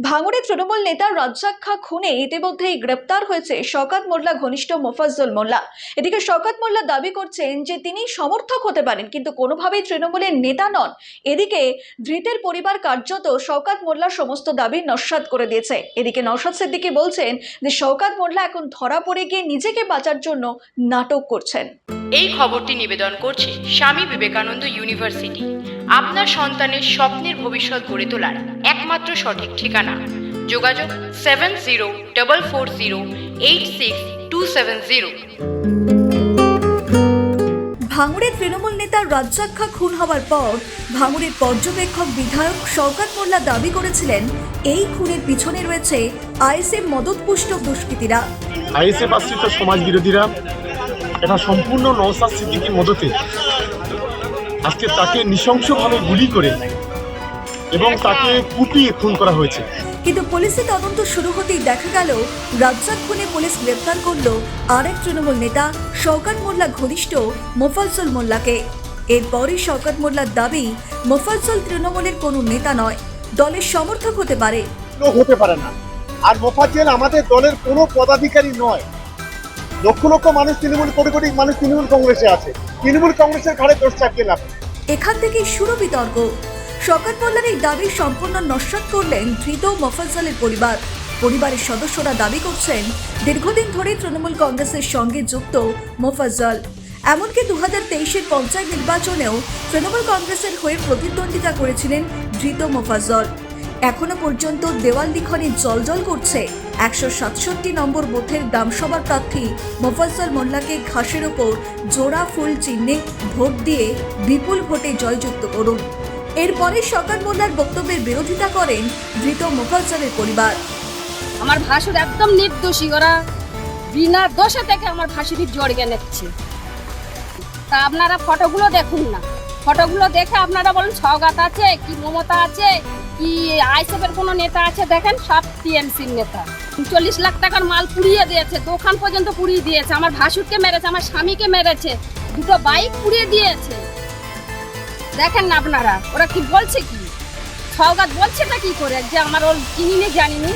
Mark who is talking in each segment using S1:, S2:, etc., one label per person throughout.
S1: ভাঙড়ে তৃণমূল নেতা রাজ্জাক খা খুনে ইতিমধ্যেই গ্রেপ্তার হয়েছে শওকাত মোল্লা, ঘনিষ্ঠ মোফাজ্জল মোল্লা। এদিকে শওকাত মোল্লা দাবি করছেন যে, তিনি সমর্থক হতে পারেন, কিন্তু কোনোভাবেই তৃণমূলের নেতা নন। এদিকে ধৃতের পরিবার কার্যত শওকাত মোল্লার সমস্ত দাবি নস্বাত করে দিয়েছে। এদিকে নওশাদ সিদ্দিকী বলছেন যে শওকাত মোল্লা এখন ধরা পড়ে গিয়ে নিজেকে বাঁচার জন্য নাটক করছেন।
S2: এই খবরটি নিবেদন করছে স্বামী বিবেকানন্দ ইউনিভার্সিটি। আপনার সন্তানের স্বপ্নের ভবিষ্যৎ গড়ে তোলার একমাত্র সঠিক ঠিকানা। যোগাযোগ seven zero double four zero eight six two seven zero.
S1: ভাঙড়ে তৃণমূল নেতা রাজ্জাক খা খুন হওয়ার পর ভাঙড়ের পর্যবেক্ষক বিধায়ক শওকাত মোল্লা দাবি করেছিলেন এই খুনের পিছনে রয়েছে আইএসএফ মদতপুষ্ট দুষ্কৃতীরা।
S3: আইএসএফ আশ্রিত সমাজ বিরোধীরা এটা সম্পূর্ণ নওসাদ সিদ্দিকির মদতে আজকে তাকে নৃশংসভাবে গুলি করে এবং তাকে কুপিয়ে খুন করা হয়েছে।
S1: কিন্তু পুলিশি তদন্ত শুরু হতেই দেখা গেল রাজ্জাক খুনে পুলিশ গ্রেপ্তার করল আরেক তৃণমূল নেতা শওকাত মোল্লা ঘনিষ্ঠ মোফাজ্জল মোল্লাকে। এরপরই শওকাত মোল্লার দাবি মোফাজ্জল তৃণমূলের কোনো নেতা নয় দলের সমর্থক হতে পারে।
S4: হতে পারে না। আর মোফাজ্জেল আমাদের দলের কোনো পদাধিকারী নয়। লক্ষ লক্ষ মানুষ তৃণমূল, কোটি কোটি মানুষ তৃণমূল কংগ্রেসে আছে। তৃণমূল কংগ্রেসের ঘাড়ে দোষ চাপিয়ে লাভ
S1: এখান থেকে শুরু বিতর্ক। শওকত মোল্লার এই দাবি সম্পূর্ণ নস্বাত করলেন ধৃত মফাজ্জলের পরিবার। পরিবারের সদস্যরা দাবি করছেন, দীর্ঘদিন ধরে তৃণমূল কংগ্রেসের সঙ্গে যুক্ত মোফাজ্জল। এমনকি দু হাজার তেইশের পঞ্চায়েত নির্বাচনেও তৃণমূল কংগ্রেসের হয়ে প্রতিদ্বন্দ্বিতা করেছিলেন ধৃত মোফাজ্জল। এখনও পর্যন্ত দেওয়াল লিখনে জলজল করছে একশো সাতষট্টি নম্বর বুথের গ্রামসভার প্রার্থী মোফাজ্জল মোল্লাকে ঘাসের ওপর জোড়া ফুল চিহ্নে ভোট দিয়ে বিপুল ভোটে জয়যুক্ত করুন। এরপরে সরকার মোল্লার বক্তব্যের বিরোধিতা করেন ধৃত মোফাজ্জলের পরিবার।
S5: আমার ভাসুর একদম নির্দোষী, ওরা বিনা দোষে থেকে আমার ভাসুরি জড়িয়ে নিচ্ছে তা আপনারা ফটোগুলো দেখুন না। ফটোগুলো দেখে আপনারা বলুন সওগাত আছে, কি মমতা আছে, কি আইসেফের কোনো নেতা আছে, দেখেন সব টিএমসির নেতা। চল্লিশ লাখ টাকার মাল পুড়িয়ে দিয়েছে, দোকান পর্যন্ত পুড়িয়ে দিয়েছে, আমার ভাসুরকে মেরেছে, আমার স্বামীকে মেরেছে, দুটো বাইক পুড়িয়ে দিয়েছে। দেখেন না আপনারা, ওরা কি বলছে কি? সওগাত বলছেটা কি করে? যে আমার ওর চিনিনি, জানিনি।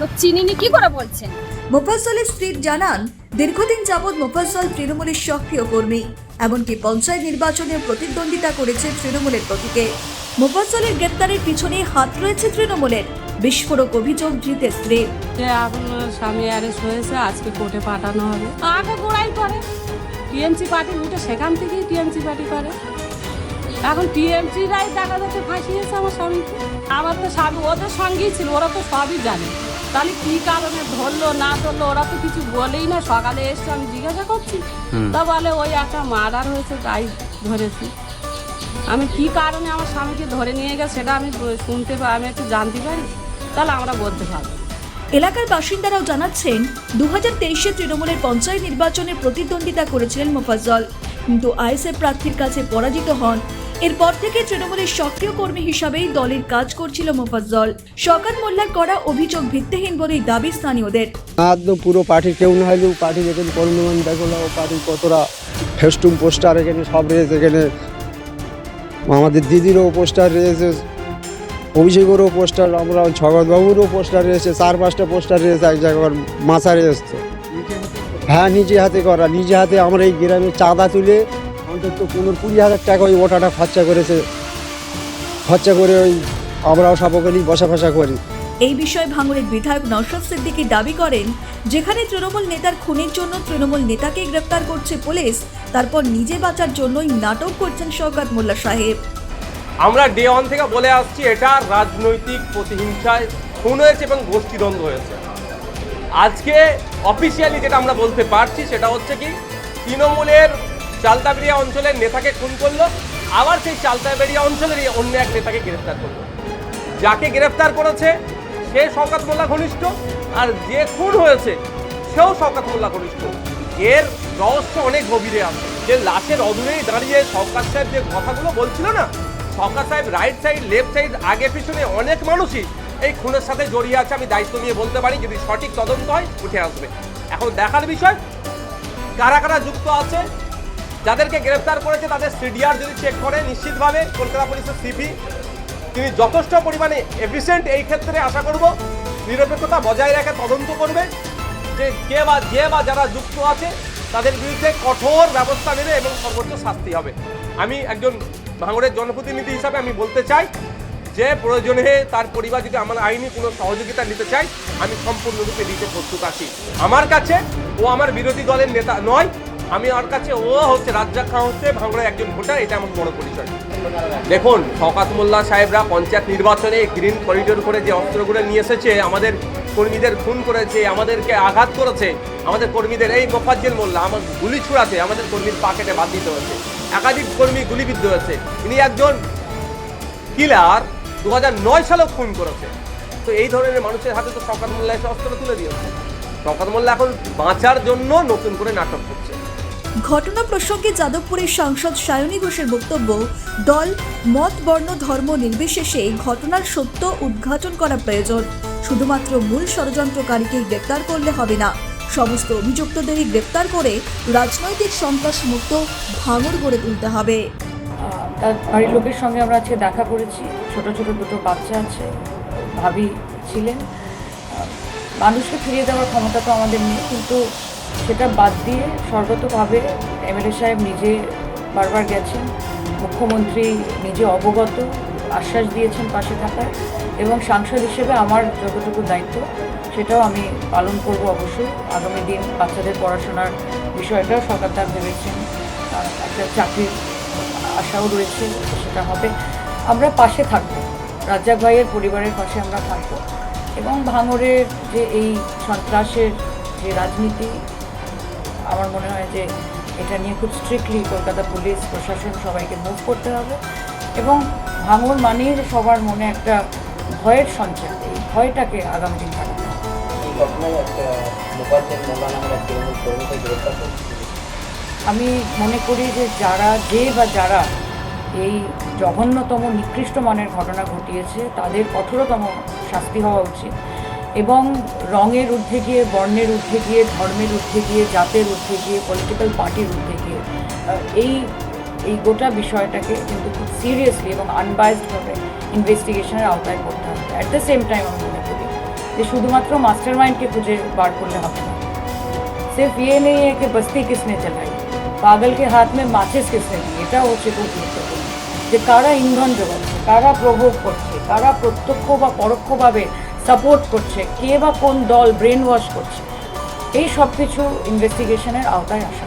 S5: লোক চিনিনি কি করে বলছেন
S1: মোফাজ্জলের স্ত্রী জানান, দীর্ঘদিন যাবৎ মোফাজ্জল তৃণমূলের সক্রিয় কর্মী, এমনকি পঞ্চায়েত নির্বাচনে প্রতিদ্বন্দ্বিতা করেছে তৃণমূলের প্রতীকে। মোফাজ্জলের গ্রেপ্তারের পিছনে হাত রয়েছে তৃণমূলের। বিস্ফোরক অভিযোগ ধৃতের স্ত্রী।
S6: এখন স্বামী অ্যারেস্ট হয়েছে আজকে কোর্টে পাঠানো হবে। আগে গোড়াই করে। টিএমসি পার্টি উঠে সেখান থেকেই টিএমসি পার্টি করে। এখন টিএমসিরাই দেখা যাচ্ছে ফাঁসিয়েছে আমার স্বামীকে। আমার তো স্বামী ওদের সঙ্গেই ছিল ওরা তো সবই জানে। তাহলে কি কারণে ধরলো না ধরলো ওরা তো কিছু বলেই না। সকালে এসে আমি জিজ্ঞাসা করছি। তা বলে ওই একটা মার্ডার হয়েছে তাই ধরেছি। আমি কি কারণে আমার স্বামীকে ধরে নিয়ে গেছে সেটা আমি শুনতে পাই আমি একটু জানতে পারি? তাহলে আমরা বলতে পারব।
S1: এলাকার বাসিন্দারাও জানাচ্ছেন দু হাজার তেইশে তৃণমূলের পঞ্চায়েত নির্বাচনে প্রতিদ্বন্দ্বিতা করেছিলেন মোফাজ্জল কিন্তু আইএসএফ প্রার্থীর কাছে পরাজিত হন। এরপর থেকে তৃণমূলের সক্রিয় কর্মী হিসাবেই দলের কাজ করছিল মোফাজ্জল। সকাল মোল্লার করা অভিযোগ ভিত্তিহীন বলেই দাবি স্থানীয়দের।
S7: পুরো পার্টির কেউ না হলেও পার্টির এখানে কর্মীমান দেখল পার্টির কতটা ফেস্টুম পোস্টার এখানে সব রয়েছে এখানে। আমাদের দিদিরও পোস্টার রয়েছে অভিষেকেরও পোস্টার আমরা ছগতবাবুরও পোস্টার রয়েছে চার পাঁচটা পোস্টার রয়েছে এক জায়গায় মাথা রয়েছে হ্যাঁ নিজে হাতে করা, নিজে হাতে আমরা এই গ্রামে চাঁদা তুলে অন্তত পনেরো কুড়ি হাজার টাকা ওই ওটাটা খরচা করেছে। খরচা করে ওই আমরাও সবখানেই বসা ফসা করি।
S1: এই বিষয়ে ভাঙড়ের বিধায়ক নওশাদ সিদ্দিকী দাবি করেন, যেখানে তৃণমূল নেতার খুনের জন্য তৃণমূল নেতাকে গ্রেপ্তার করছে পুলিশ, তারপর নিজে বাঁচার জন্যই নাটক করছেন শওকাত মোল্লা সাহেব।
S8: আমরা ডে ওয়ান থেকে বলে আসছি, এটা রাজনৈতিক প্রতিহিংসায় খুন হয়েছে এবং গোষ্ঠীদ্বন্দ্ব হয়েছে। আজকে অফিসিয়ালি যেটা আমরা বলতে পারছি, সেটা হচ্ছে কি, তৃণমূলের চালতাবেড়িয়া অঞ্চলের নেতাকে খুন করল, আবার সেই চালতাবেড়িয়া অঞ্চলেরই অন্য এক নেতাকে গ্রেফতার করল। যাকে গ্রেফতার করেছে, সে শওকাত মোল্লা ঘনিষ্ঠ, আর যে খুন হয়েছে, সেও শওকাত মোল্লা ঘনিষ্ঠ। এর রহস্য অনেক গভীরে আছে। যে লাশের অদূরেই দাঁড়িয়ে শওকাত সাহেব যে কথাগুলো বলছিল না শওকাত সাহেব রাইট সাইড লেফট সাইড আগে পিছনে অনেক মানুষই এই খুনের সাথে জড়িয়ে আছে। আমি দায়িত্ব নিয়ে বলতে পারি, যদি সঠিক তদন্ত হয়, উঠে আসবে। এখন দেখার বিষয়, কারা কারা যুক্ত আছে, যাদেরকে গ্রেফতার করেছে, তাদের সিডিআর যদি চেক করে, নিশ্চিতভাবে কলকাতা পুলিশের সিপি তিনি যথেষ্ট পরিমাণে এফিসিয়েন্ট এই ক্ষেত্রে আশা করব, নিরপেক্ষতা বজায় রেখে তদন্ত করবে, যে কে বা, যে বা যারা যুক্ত আছে, তাদের বিরুদ্ধে কঠোর ব্যবস্থা নেবে এবং সর্বোচ্চ শাস্তি হবে। আমি একজন ভাঙড়ের জনপ্রতিনিধি হিসাবে আমি বলতে চাই যে প্রয়োজনে তার পরিবার যদি আমার আইনি কোনো সহযোগিতা নিতে চাই আমি সম্পূর্ণরূপে দিতে প্রস্তুত আছি। আমার কাছে ও আমার বিরোধী দলের নেতা নয়, আমি ওর কাছে ও হচ্ছে রাজ্জাক খান হচ্ছে ভাঙড়ের একজন ভোটার, এটা আমার বড় পরিচয়। দেখুন, শওকাত মোল্লা সাহেবরা পঞ্চায়েত নির্বাচনে গ্রিন করিডোর করে যে অস্ত্রগুলো নিয়ে এসেছে, আমাদের কর্মীদের খুন করেছে, আমাদেরকে আঘাত করেছে, আমাদের কর্মীদের, এই মোফাজ্জেল মোল্লা, আমার গুলি ছুড়াতে আমাদের কর্মীর পাকেটে বাদ দিতে হয়েছে। একাধিক কর্মী গুলিবিদ্ধ হয়েছে। ইনি একজন কিলার দু নয় সালেও খুন করেছে। তো এই ধরনের মানুষের হাতে তো শওকাত মোল্লা এসে অস্ত্র তুলে দিয়েছে। শওকাত মোল্লা এখন বাঁচার জন্য নতুন করে নাটক করছে।
S1: ঘটনা প্রসঙ্গে যাদবপুরের সাংসদ সায়নী ঘোষের বক্তব্য, দল, মত, বর্ণ, ধর্ম নির্বিশেষে ঘটনার সত্য উদ্ঘাটন করা প্রয়োজন। শুধুমাত্র মূল ষড়যন্ত্রকারীকে গ্রেপ্তার করলে হবে না। সমস্ত অভিযুক্তদেরই গ্রেপ্তার করে রাজনৈতিক সন্ত্রাস মুক্ত ভাঙড় গড়ে তুলতে হবে।
S9: তার বাড়ির লোকের সঙ্গে আমরা আজকে দেখা করেছি। ছোট ছোট দুটো বাচ্চা আছে, ভাবি ছিলেন। মানুষকে ফিরিয়ে দেওয়ার ক্ষমতা তো আমাদের নেই, কিন্তু সেটা বাদ দিয়ে সর্বতভাবে এমএলএ সাহেব নিজে বারবার গেছেন। মুখ্যমন্ত্রী নিজে অবগত। আশ্বাস দিয়েছেন পাশে থাকার। এবং সাংসদ হিসেবে আমার যতটুকু দায়িত্ব, সেটাও আমি পালন করব অবশ্যই। আগামী দিন বাচ্চাদের পড়াশোনার বিষয়টাও সরকার তার ভেবেছেন। একটা চাকরির আশাও রয়েছে, সেটা হবে। আমরা পাশে থাকব। রাজ্জাক ভাইয়ের পরিবারের পাশে আমরা থাকব। এবং ভাঙরের যে এই সন্ত্রাসের যে রাজনীতি, আমার মনে হয় যে এটা নিয়ে খুব স্ট্রিক্টলি কলকাতা পুলিশ, প্রশাসন সবাইকে মুভ করতে হবে। এবং ভাঙর মানেই সবার মনে একটা ভয়ের সঞ্চার এই ভয়টাকে আগামী দিন
S10: করেছে।
S9: আমি মনে করি যে যারা যে বা যারা এই জঘন্যতম নিকৃষ্ট মানের ঘটনা ঘটিয়েছে তাদের কঠোরতম শাস্তি হওয়া উচিত। এবং রঙের ঊর্ধ্বে গিয়ে বর্ণের ঊর্ধ্বে গিয়ে ধর্মের ঊর্ধ্বে গিয়ে জাতের ঊর্ধ্বে গিয়ে পলিটিক্যাল পার্টির ঊর্ধ্বে গিয়ে এই এই গোটা বিষয়টাকে কিন্তু খুব সিরিয়াসলি এবং আনবায়াসডভাবে ইনভেস্টিগেশনের আওতায় করতে হবে। অ্যাট দ্য সেম টাইম আমি মনে করি যে শুধুমাত্র মাস্টার মাইন্ডকে খুঁজে বার করলে হবে না। সিফ ইয়ে নেই কে বস্তি কিসনে চালাই পাগলকে হাত মে মাছেস কিসনে দিই এটা হচ্ছে খুব গুরুত্বপূর্ণ যে কারা ইন্ধন যোগাচ্ছে কারা প্রভোগ করছে কারা প্রত্যক্ষ বা পরোক্ষভাবে সাপোর্ট করছে কে বা কোন দল ব্রেন ওয়াশ করছে এই সব কিছু ইনভেস্টিগেশনের আওতায় আসা